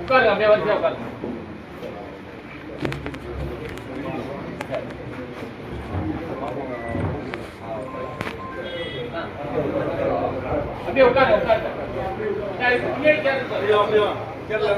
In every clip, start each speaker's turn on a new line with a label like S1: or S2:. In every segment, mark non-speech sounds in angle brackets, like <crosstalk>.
S1: உட்காருங்க அப்படியே வரிசையா உட்காருங்க அப்படியே உட்காருங்க உட்காருங்க சரி,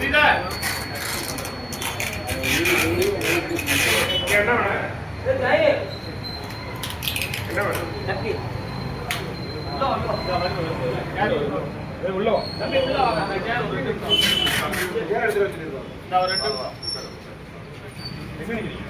S1: பின்னாடி சேர் இருக்கு. தம்பி, உள்ள வாங்க. அந்த சேர்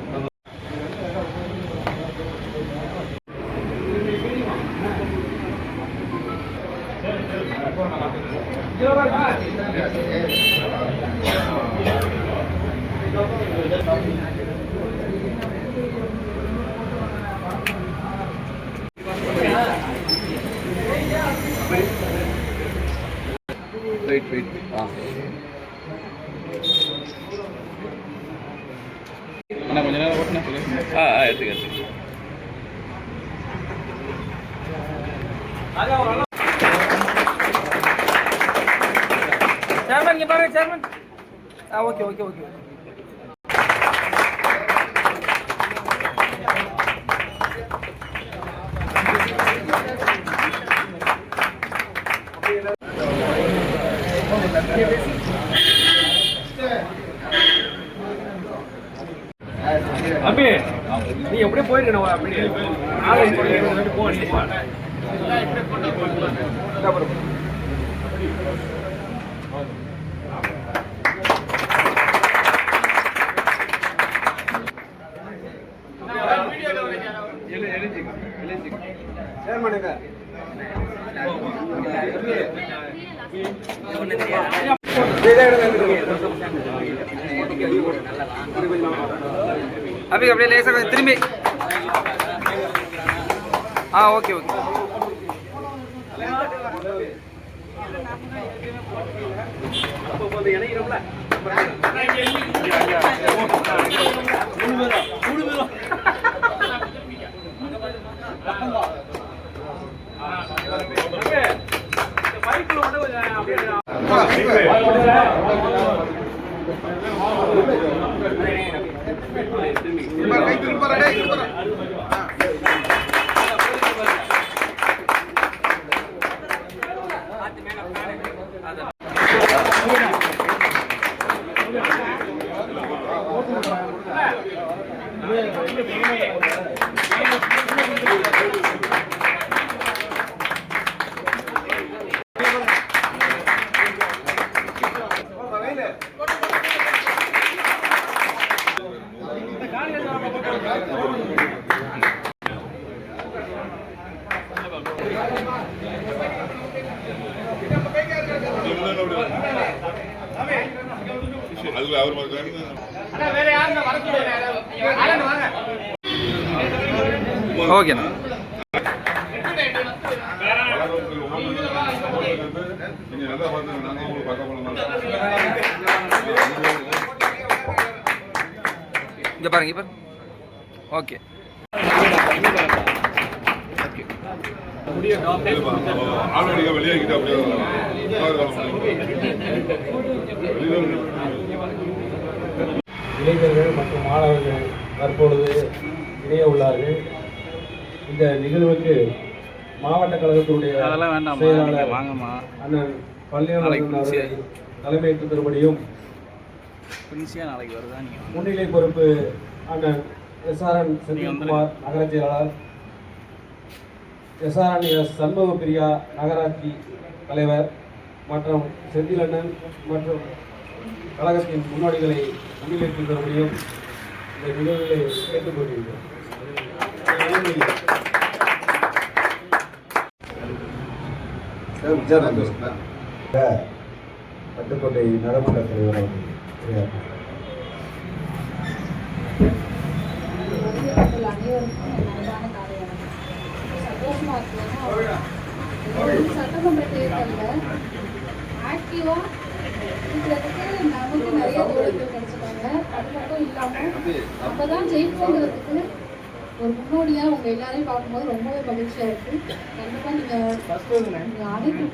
S2: ஆ ஆ
S3: சேர்மன் இங்கே பாருங்க சேர்மன் ஆ ஓகே ஓகே ஓகே
S1: அபி நீ எப்படியே போயிருக்கணும் அப்படியே. ஆளை சொல்லி போ நீ போ.
S3: அபி அப்படியே லேசா கொஞ்சம் திரும்பி ஆ ஓகே ஓகே <laughs>
S4: மாதிரி
S1: திரும்ப வேற வர சொல்லுங்க
S3: ஓகேண்ணா
S4: நீங்க நல்லா பார்த்து நாங்க உங்களுக்கு
S3: இங்க பாருங்க. இப்ப ஓகே.
S5: இளைஞர்கள் மற்றும் மாணவர்கள் தற்பொழுது இணைய உள்ளார்கள். இந்த நிகழ்வுக்கு மாவட்ட கழகத்தினுடைய செயலாளர் அண்ணன் பள்ளியாளர்
S2: நீங்க? வாங்க.
S5: முன்னிலை பொறுப்பு அண்ணன் எஸ்ஆர்என் செந்தில்குமார் நகர செயலாளர் எஸ்ஆர்என் எஸ் சண்முக பிரியா நகராட்சி தலைவர் மற்றும் செந்திலண்ணன் மற்றும் கழகத்தின் முன்னோடிகளை முன்னிலைக்கு தரும்படியும் இந்த நிகழ்வுகளை கேட்டுக்கொண்டிருக்கிறோம் பட்டுக்கோட்டை நகர்மன்ற தலைவர் அவர்கள் உரையாற்றினார்.
S6: பொதுமக்கள் அனைவருக்கும் என் அன்பான காலை வணக்கம். சந்தோஷமா இருக்கு. சட்டமன்ற தேர்தலில் ஆக்டிவா இருக்கிறதுக்கு நமக்கு நிறைய தோழிகள் கிடைச்சிட்டாங்க அது மட்டும் இல்லாமல் நம்ம தான் ஜெயிப்போங்கிறதுக்கு ஒரு முன்னோடியாக உங்க எல்லாரையும் பார்க்கும்போது ரொம்பவே மகிழ்ச்சியா இருக்கு கண்டிப்பா நீங்க நீங்க அனைத்து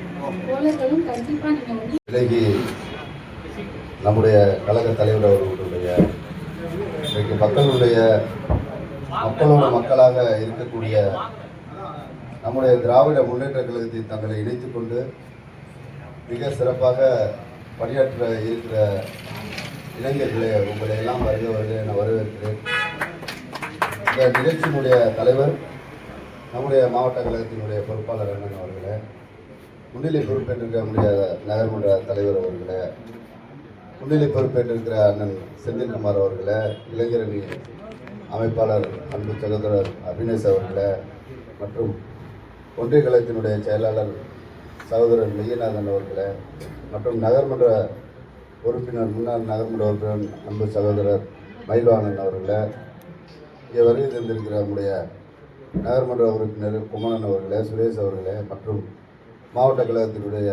S6: தோழர்களும் கண்டிப்பாக நீங்கள் வந்து
S7: விலகி நம்முடைய கழக தலைவர் அவர்களுடைய இன்றைக்கு மக்களுடைய மக்களோட மக்களாக இருக்கக்கூடிய நம்முடைய திராவிட முன்னேற்ற கழகத்தை தங்களை இணைத்து கொண்டு மிக சிறப்பாக பணியாற்ற இருக்கிற இளைஞர்களே உங்களை எல்லாம் வருக வருக என வரவேற்கிறேன். இந்த நிகழ்ச்சியினுடைய தலைவர் நம்முடைய மாவட்ட கழகத்தினுடைய பொறுப்பாளர் அண்ணன் அவர்களே முன்னிலை பொறுப்பேற்றிருக்க நம்முடைய நகர்மன்ற தலைவர் அவர்களே முன்னிலை பொறுப்பேற்றிருக்கிற அண்ணன் செந்தில்குமார் அவர்களே இளைஞரணி அமைப்பாளர் அன்பு சகோதரர் அபினேஷ் அவர்களை மற்றும் ஒன்றிய கழகத்தினுடைய செயலாளர் சகோதரர் மெய்யநாதன் அவர்களை மற்றும் நகர்மன்ற உறுப்பினர் முன்னாள் நகர்மன்ற உறுப்பினர் அன்பு சகோதரர் மயில்வாணன் அவர்களை இங்கே வருகை தந்திருக்கிற நம்முடைய நகர்மன்ற உறுப்பினர் குமரன் அவர்களே சுரேஷ் அவர்களே மற்றும் மாவட்ட கழகத்தினுடைய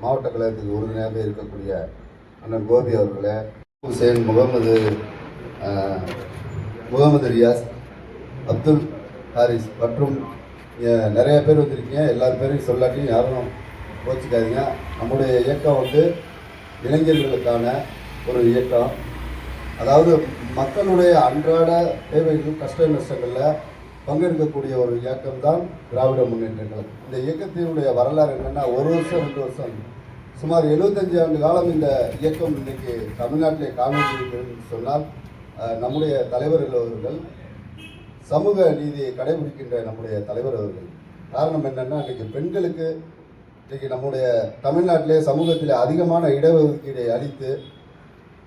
S7: மாவட்ட கழகத்துக்கு உறுதுணையாக இருக்கக்கூடிய அண்ணன் கோபி அவர்களே ஹுசேன் முகமது முகமது ரியாஸ் அப்துல் ஹாரிஸ் மற்றும் நிறைய பேர் வந்திருக்கீங்க. எல்லார் பேரையும் சொல்லாட்டியும் யாரும் கோச்சிக்காதீங்க. நம்முடைய இயக்கம் வந்து இளைஞர்களுக்கான ஒரு இயக்கம். அதாவது மக்களுடைய அன்றாட தேவைகள் கஷ்ட நஷ்டங்களில் பங்கெடுக்கக்கூடிய ஒரு இயக்கம் தான் திராவிட முன்னேற்ற கழகம் இந்த இயக்கத்தினுடைய வரலாறு என்னென்னா ஒரு வருஷம் ரெண்டு வருஷம். சுமார் 75 ஆண்டு காலம் இந்த இயக்கம் இன்றைக்கு தமிழ்நாட்டிலே காணொலி சொன்னால் நம்முடைய தலைவர்கள் அவர்கள் சமூக நீதியை கடைபிடிக்கின்ற நம்முடைய தலைவர் அவர்கள். காரணம் என்னென்னா இன்றைக்கி பெண்களுக்கு இன்றைக்கி நம்முடைய தமிழ்நாட்டிலே சமூகத்தில் அதிகமான இடஒதுக்கீடை அளித்து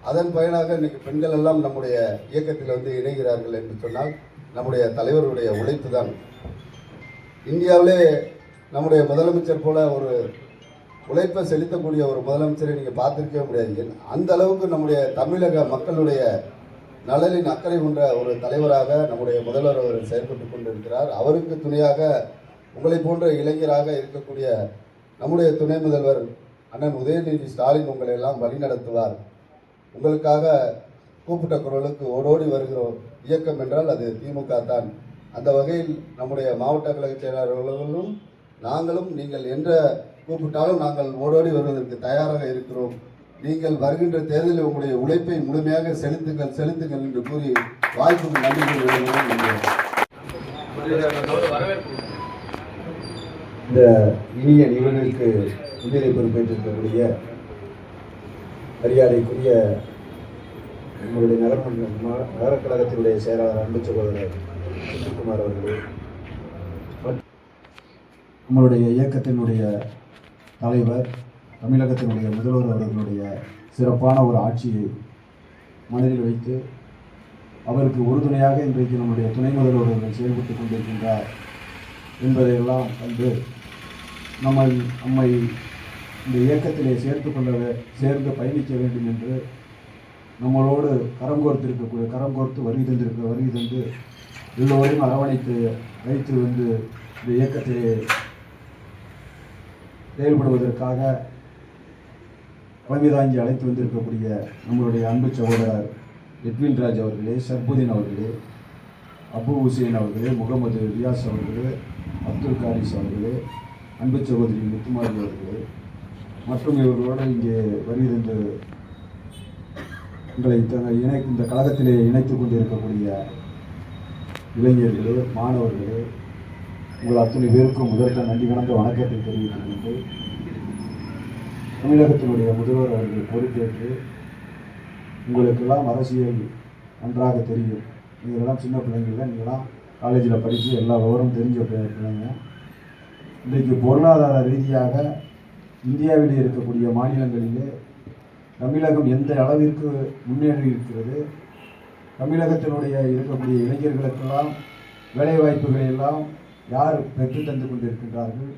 S7: அதன் பயனாக இன்றைக்கி பெண்கள் எல்லாம் நம்முடைய இயக்கத்தில் வந்து இணைகிறார்கள் என்று சொன்னால் நம்முடைய தலைவருடைய உழைப்பு தான் இந்தியாவிலே நம்முடைய முதலமைச்சர் போல ஒரு உழைப்பை செலுத்தக்கூடிய ஒரு முதலமைச்சரை நீங்கள் பார்த்துருக்கவே முடியாது. அந்த அளவுக்கு நம்முடைய தமிழக மக்களுடைய நலனின் அக்கறை கொண்ட ஒரு தலைவராக நம்முடைய முதல்வர் அவர் செயல்பட்டு கொண்டிருக்கிறார். அவருக்கு துணையாக உங்களை போன்ற இளைஞராக இருக்கக்கூடிய நம்முடைய துணை முதல்வர் அண்ணன் உதயநிதி ஸ்டாலின் உங்களை எல்லாம் வழிநடத்துவார் உங்களுக்காக கூப்பிட்ட குரலுக்கு ஓடோடி வருகிற இயக்கம் என்றால் அது திமுக தான். அந்த வகையில் நம்முடைய மாவட்ட கழக செயலாளர்களும் நாங்களும் நீங்கள் என்ற கூப்பிட்டாலும் நாங்கள் ஓடோடி வருவதற்கு தயாராக இருக்கிறோம். நீங்கள் வருகின்ற தேர்தலில் உங்களுடைய உழைப்பை முழுமையாக செலுத்துங்கள் செலுத்துங்கள் என்று கூறி வாய்ப்புக்கு நன்றி இந்த இனிய நிகழ்வுக்கு முன்னிலை பொறுப்பேற்றிருக்கக்கூடிய மரியாதைக்குரிய நம்மளுடைய நகர்மன்ற மா- நகரக் கழகத்தினுடைய செயலாளர் அன்பு சகோதரர் சுகுமார் அவர்கள் நம்மளுடைய இயக்கத்தினுடைய தலைவர் தமிழகத்தினுடைய முதல்வர் அவர்களுடைய சிறப்பான ஒரு ஆட்சியை மனதில் வைத்து அவருக்கு உறுதுணையாக இன்றைக்கு நம்முடைய துணை முதல்வர் அவர்கள் செயல்பட்டு கொண்டிருக்கின்றார் என்பதையெல்லாம் கண்டு நம்மை நம்மை இந்த இயக்கத்திலே சேர்த்து கொள்ள சேர்ந்து பயணிக்க வேண்டும் என்று நம்மளோடு கரம் கோர்த்திருக்கக்கூடிய கரம் கோர்த்து வருகை தந்திருக்க வருகை தந்து எல்லோரையும் அரவணைத்து வைத்து வந்து இந்த இயக்கத்திலே செயல்படுவதற்காக தலைமை இங்கே அழைத்து வந்திருக்கக்கூடிய நம்மளுடைய அன்பு சகோதரர் எட்வின் ராஜ் அவர்களே சர்புதீன் அவர்களே
S8: அபு ஹுசேன் அவர்களே முகமது ரியாஸ் அவர்களே அப்துல் காரிஸ் அவர்களே அன்பு சகோதரி முத்துமாரி அவர்களே மற்றும் இவர்களோடு இங்கே வருகிறது எங்களை இணை இந்த கழகத்திலே இணைத்து கொண்டிருக்கக்கூடிய இளைஞர்களே மாணவர்களே உங்கள் அத்தனை பேருக்கும் முதற்க நன்றி கலந்த வணக்கத்தை தெரிவித்துக் கொண்டு தமிழகத்தினுடைய முதல்வர் அவர்கள் பொறுப்பேற்று உங்களுக்கெல்லாம் அரசியல் நன்றாக தெரியும். நீங்கள்லாம் சின்ன பிள்ளைங்கள நீங்களாம் காலேஜில் படித்து எல்லா விவரமும் தெரிஞ்ச பிள்ளைங்க. இன்றைக்கு பொருளாதார ரீதியாக இந்தியாவிலே இருக்கக்கூடிய மாநிலங்களிலே தமிழகம் எந்த அளவிற்கு முன்னேறி இருக்கிறது தமிழகத்தினுடைய இருக்கக்கூடிய இளைஞர்களுக்கெல்லாம் வேலைவாய்ப்புகளை எல்லாம் யார் பெற்று தந்து கொண்டிருக்கின்றார்கள்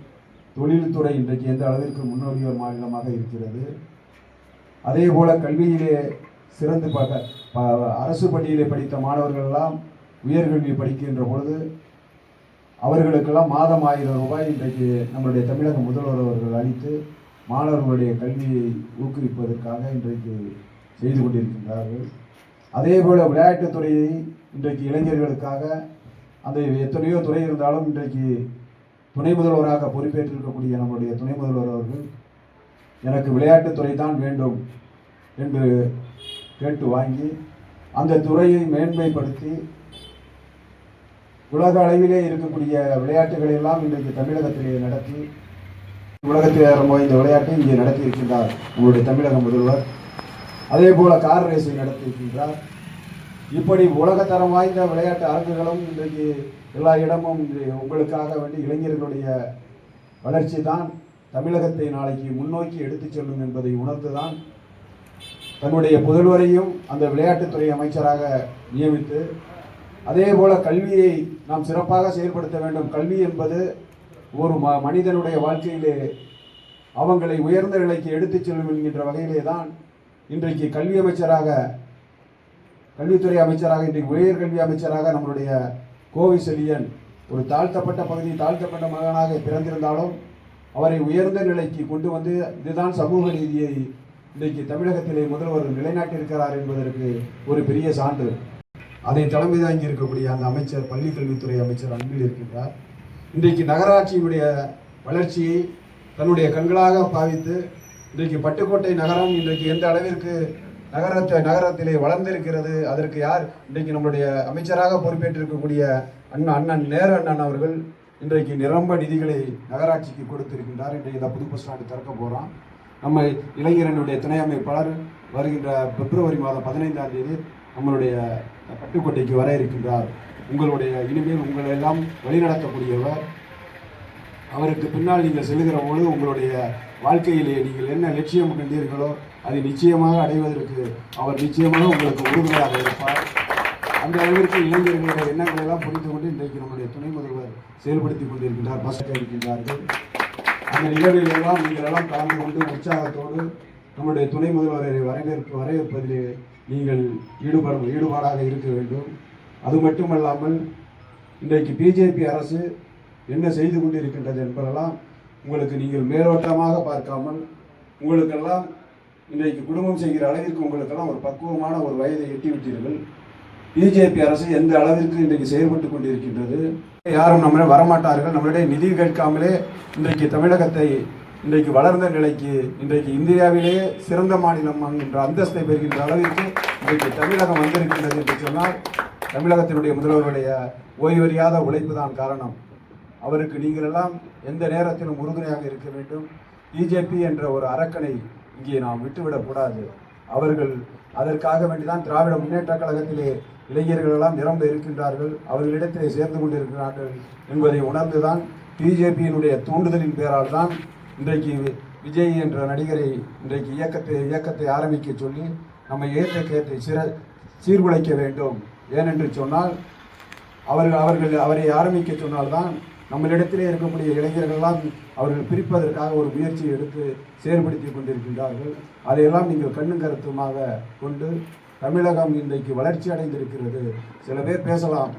S8: தொழில்துறை இன்றைக்கு எந்த அளவிற்கு முன்னோடிய மாநிலமாக இருக்கிறது. அதே போல கல்வியிலே சிறந்து பார்க்க ப- அரசு பள்ளியிலே படித்த மாணவர்கள் எல்லாம் உயர்கல்வி படிக்கின்ற பொழுது அவர்களுக்கெல்லாம் மாதம் ஆயிரம் ரூபாய் இன்றைக்கு நம்மளுடைய தமிழக முதல்வர் அவர்கள் அளித்து மாணவர்களுடைய கல்வியை ஊக்குவிப்பதற்காக இன்றைக்கு செய்து கொண்டிருக்கின்றார்கள். அதே போல விளையாட்டுத் துறையை இன்றைக்கு இளைஞர்களுக்காக அந்த எத்தனையோ துறை இருந்தாலும் இன்றைக்கு துணை முதல்வராக பொறுப்பேற்றிருக்கக்கூடிய நம்முடைய துணை முதல்வர் அவர்கள் எனக்கு விளையாட்டுத்துறை தான் வேண்டும் என்று கேட்டு வாங்கி அந்த துறையை மேன்மைப்படுத்தி உலக அளவிலே இருக்கக்கூடிய விளையாட்டுகளை எல்லாம் இன்றைக்கு தமிழகத்திலே நடத்தி உலகத்தில் ஆரம்ப இந்த விளையாட்டை இங்கே நடத்தி இருக்கின்றார் நம்முடைய தமிழக முதல்வர். அதே போல கார் ரேஸை நடத்தி இருக்கின்றார். இப்படி உலகத்தரம் வாய்ந்த விளையாட்டு அரங்குகளும் இன்றைக்கு எல்லா இடமும் உங்களுக்காக வேண்டி இளைஞர்களுடைய வளர்ச்சி தான் தமிழகத்தை நாளைக்கு முன்னோக்கி எடுத்துச் செல்லும் என்பதை உணர்ந்துதான் தன்னுடைய புதல்வரையும் அந்த விளையாட்டுத்துறை அமைச்சராக நியமித்து அதே போல கல்வியை நாம் சிறப்பாக செயல்படுத்த வேண்டும். கல்வி என்பது ஒரு ம மனிதனுடைய வாழ்க்கையிலே அவங்களை உயர்ந்த நிலைக்கு எடுத்துச் செல்லும் என்கின்ற வகையிலே தான் இன்றைக்கு கல்வி அமைச்சராக கல்வித்துறை அமைச்சராக இன்றைக்கு உயர்கல்வி அமைச்சராக நம்மளுடைய கோவை செழியன் ஒரு தாழ்த்தப்பட்ட பகுதி தாழ்த்தப்பட்ட மகனாக பிறந்திருந்தாலும் அவரை உயர்ந்த நிலைக்கு கொண்டு வந்து இதுதான் சமூக நீதியை இன்றைக்கு தமிழகத்திலே முதல்வர் நிலைநாட்டியிருக்கிறார் என்பதற்கு ஒரு பெரிய சான்று. அதை தலைமை தாங்கி இருக்கக்கூடிய அந்த அமைச்சர் பள்ளிக்கல்வித்துறை அமைச்சர் அன்பில் இருக்கின்றார். இன்றைக்கு நகராட்சியினுடைய வளர்ச்சியை தன்னுடைய கண்களாக பாவித்து இன்றைக்கு பட்டுக்கோட்டை நகரம் இன்றைக்கு எந்த அளவிற்கு நகரத்தை நகரத்திலே வளர்ந்திருக்கிறது. அதற்கு யார்? இன்றைக்கு நம்மளுடைய அமைச்சராக பொறுப்பேற்றிருக்கக்கூடிய அண்ணன் அண்ணன் நேர அண்ணன் அவர்கள் இன்றைக்கு நிரம்ப நிதிகளை நகராட்சிக்கு கொடுத்திருக்கின்றார். இன்றைக்கு இந்த புது பஸ் ஸ்டாண்டு திறக்க போகிறோம் நம்ம இளைஞரனுடைய துணை அமைப்பாளர் வருகின்ற பிப்ரவரி மாதம் பதினைந்தாம் தேதி நம்மளுடைய பட்டுக்கோட்டைக்கு வர இருக்கின்றார். உங்களுடைய இனிமேல் உங்களை எல்லாம் வழிநடத்தக்கூடியவர். அவருக்கு பின்னால் நீங்கள் செல்கிற பொழுது உங்களுடைய வாழ்க்கையிலே நீங்கள் என்ன லட்சியம் கண்டீர்களோ அதை நிச்சயமாக அடைவதற்கு அவர் நிச்சயமாக உங்களுக்கு உறுதுணையாக இருப்பார். அந்த அளவிற்கு இளைஞர்களுடைய எண்ணங்களை எல்லாம் புரிந்து கொண்டு இன்றைக்கு நம்முடைய துணை முதல்வர் செயல்படுத்தி கொண்டிருக்கின்றார். பஸ் இருக்கின்றார்கள் அந்த நிகழ்வில் எல்லாம் நீங்கள் எல்லாம் கலந்து கொண்டு உற்சாகத்தோடு நம்முடைய துணை முதல்வரை வரவேற்பு வரவேற்பதிலே நீங்கள் ஈடுபட ஈடுபாடாக இருக்க வேண்டும். அது மட்டுமல்லாமல் இன்றைக்கு பிஜேபி அரசு என்ன செய்து கொண்டிருக்கின்றது என்பதெல்லாம் உங்களுக்கு நீங்கள் மேலோட்டமாக பார்க்காமல் உங்களுக்கெல்லாம் இன்றைக்கு குடும்பம் செய்கிற அளவிற்கு உங்களுக்கெல்லாம் ஒரு பக்குவமான ஒரு வயதை எட்டிவிட்டீர்கள் பிஜேபி அரசு எந்த அளவிற்கு இன்றைக்கு செயல்பட்டு கொண்டிருக்கின்றது? யாரும் நம்மளே வரமாட்டார்கள். நம்மளுடைய நிதி கேட்காமலே இன்றைக்கு தமிழகத்தை இன்றைக்கு வளர்ந்த நிலைக்கு இன்றைக்கு இந்தியாவிலேயே சிறந்த மாநிலம் என்ற அந்தஸ்தை பெறுகின்ற அளவிற்கு இன்றைக்கு தமிழகம் வந்திருக்கின்றது என்று சொன்னால் தமிழகத்தினுடைய முதல்வருடைய ஓய்வறியாத உழைப்பு தான் காரணம். அவருக்கு நீங்கள் எல்லாம் எந்த நேரத்திலும் உறுதுணையாக இருக்க வேண்டும். பிஜேபி என்ற ஒரு அரக்கனை இங்கே நாம் விட்டுவிடக்கூடாது. அவர்கள் அதற்காக வேண்டிதான் திராவிட முன்னேற்ற கழகத்திலே இளைஞர்களெல்லாம் நிரம்ப இருக்கின்றார்கள். அவர்களிடத்திலே சேர்ந்து கொண்டிருக்கிறார்கள் என்பதை உணர்ந்துதான் பிஜேபியினுடைய தூண்டுதலின் பேரால் தான் இன்றைக்கு விஜய் என்ற நடிகரை இன்றைக்கு இயக்கத்தை இயக்கத்தை ஆரம்பிக்க சொல்லி நம்ம இயக்கத்தை சிற சீர்குலைக்க வேண்டும். ஏனென்று சொன்னால் அவர்கள் அவர்கள் அவரை ஆரம்பிக்க சொன்னால்தான் நம்மளிடத்திலே இருக்கக்கூடிய இளைஞர்கள்லாம் அவர்கள் பிரிப்பதற்காக ஒரு முயற்சியை எடுத்து செயல்படுத்தி கொண்டிருக்கின்றார்கள். அதையெல்லாம் நீங்கள் கண்ணும் கருத்துமாக கொண்டு தமிழகம் இன்றைக்கு வளர்ச்சி அடைந்திருக்கிறது. சில பேர் பேசலாம்.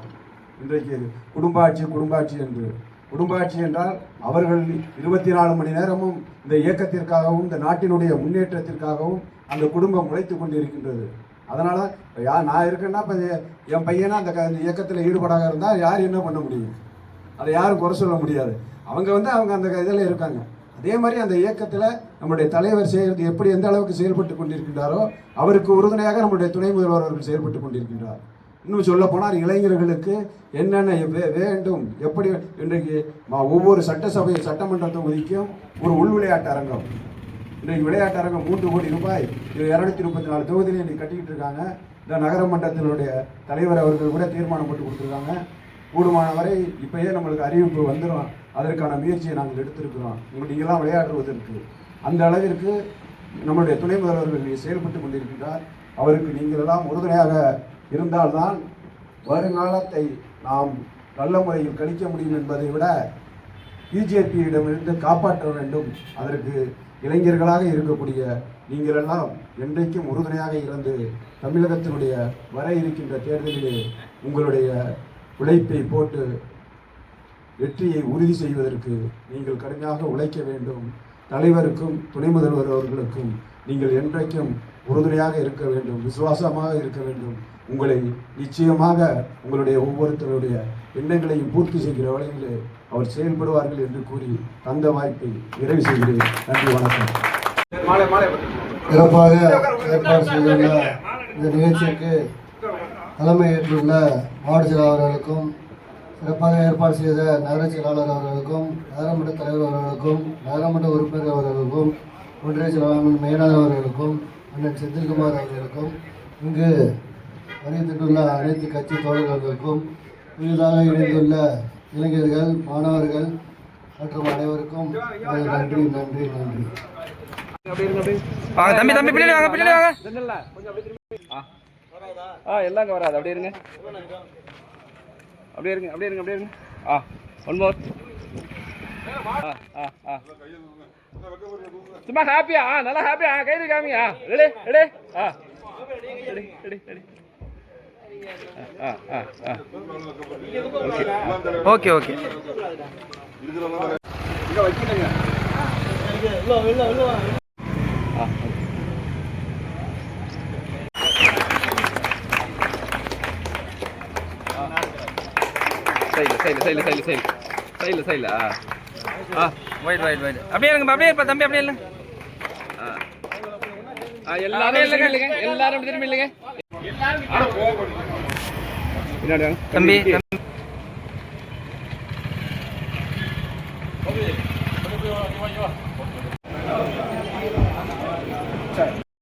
S8: இன்றைக்கு குடும்ப ஆட்சி என்று. குடும்பாட்சி என்றால் அவர்கள் இருபத்தி நாலு மணி நேரமும் இந்த இயக்கத்திற்காகவும் இந்த நாட்டினுடைய முன்னேற்றத்திற்காகவும் அந்த குடும்பம் உழைத்து கொண்டிருக்கின்றது. இப்போ யார் நான் இருக்கேன்னா இப்போ என் பையனா அந்த க- இயக்கத்தில் ஈடுபடாக இருந்தால் யார் என்ன பண்ண முடியும்? அதை யாரும் குறை சொல்ல முடியாது. அவங்க வந்து அவங்க அந்த இதில் இருக்காங்க. அதே மாதிரி அந்த இயக்கத்தில் நம்முடைய தலைவர் செய்கிறது எப்படி எந்த அளவுக்கு செயல்பட்டு கொண்டிருக்கின்றாரோ அவருக்கு உறுதுணையாக நம்முடைய துணை முதல்வர் அவர்கள் செயல்பட்டு கொண்டிருக்கின்றார். இன்னும் சொல்ல போனால் இளைஞர்களுக்கு என்னென்ன வே- வேண்டும் எப்படி இன்றைக்கு ஒவ்வொரு சட்டசபை சட்டமன்ற தொகுதிக்கும் ஒரு உள் விளையாட்டு அரங்கம். இன்றைக்கு விளையாட்டு அரங்கம் மூன்று கோடி ரூபாய். இரநூத்தி முப்பத்தி நாலு தொகுதியில் இன்னைக்கு கட்டிக்கிட்டு இருக்காங்க. இந்த நகரமன்றத்தினுடைய தலைவர் அவர்கள் கூட தீர்மானம் போட்டு கொடுத்துருக்காங்க. கூடுமான வரை இப்பயே நம்மளுக்கு அறிவிப்பு வந்துடும் அதற்கான முயற்சியை நாங்கள் எடுத்திருக்கிறோம். நீங்களாம் விளையாடுவதற்கு. அந்த அளவிற்கு நம்முடைய துணை முதல்வர்கள் செயல்பட்டு கொண்டிருக்கின்றார். அவருக்கு நீங்கள் எல்லாம் உறுதுணையாக இருந்தால்தான் வருங்காலத்தை நாம் நல்ல முறையில் கழிக்க முடியும் என்பதை விட பிஜேபியிடமிருந்து காப்பாற்ற வேண்டும். அதற்கு இளைஞர்களாக இருக்கக்கூடிய நீங்களெல்லாம் என்றைக்கும் உறுதுணையாக இருந்து தமிழகத்தினுடைய வர இருக்கின்ற தேர்தலிலே உங்களுடைய உழைப்பை போட்டு வெற்றியை உறுதி செய்வதற்கு நீங்கள் கடுமையாக உழைக்க வேண்டும். தலைவருக்கும் துணை முதல்வர் அவர்களுக்கும் நீங்கள் என்றைக்கும் உறுதுணையாக இருக்க வேண்டும் விசுவாசமாக இருக்க வேண்டும். உங்களை நிச்சயமாக உங்களுடைய ஒவ்வொருத்தருடைய எண்ணங்களையும் பூர்த்தி செய்கிற வழியிலே அவர் செயல்படுவார்கள் என்று கூறி தந்த வாய்ப்பை நிறைவு செய்கிறேன். நன்றி வணக்கம்.
S1: மாலை மாலை.
S9: சிறப்பாக ஏற்பாடு செய்துள்ள இந்த நிகழ்ச்சிக்கு தலைமை ஏற்றுள்ள மாவட்ட அவர்களுக்கும் சிறப்பாக ஏற்பாடு செய்த நகர செயலாளர் அவர்களுக்கும் நகரமன்ற தலைவர் அவர்களுக்கும் நகரமன்ற உறுப்பினர் அவர்களுக்கும் ஒன்றிய செயலாளர் மேனாளர் அவர்களுக்கும் அண்ணன் செந்தில்குமார் அவர்களுக்கும் இங்கு வருகின்றுள்ள அனைத்து கட்சி தோழர்களுக்கும் புதிதாக இணைந்துள்ள இளைஞர்கள் மாணவர்கள் மற்றும் அனைவருக்கும் நன்றி நன்றி நன்றி.
S3: தம்பி தம்பி பின்னாடி வாங்க பின்னாடி வாங்க
S1: இல்ல கொஞ்சம் அப்படியே திரும்பி
S2: ஆ எல்லாம் வராது. அப்படியே இருங்க. அப்படியே இருங்க அப்படியே இருங்க அப்படியே இருங்க. ஆ ஒன் மோர் ஆ ஆ ஆ. சும்மா ஹாப்பியா ஆ நல்லா ஹாப்பியா ஆ கைது காமிங்க. ஆ ரெடி ரெடி. ஆ. Ready ready ready. ஆ ஆ ஆ.
S3: Okay okay.
S2: ஆ சைடில் சைடில் சைடில் சைடில் சைடில் சைடில் ஆ. ஆ.
S3: வைட் வைட் வைட் அப்படியே இருங்க அப்படியே இருப்பா தம்பி அப்படியே
S2: ஆ. ஆ எல்லாரும் இல்லைங்க. எல்லாரும் திரும்பி இல்லைங்க
S3: தம்பி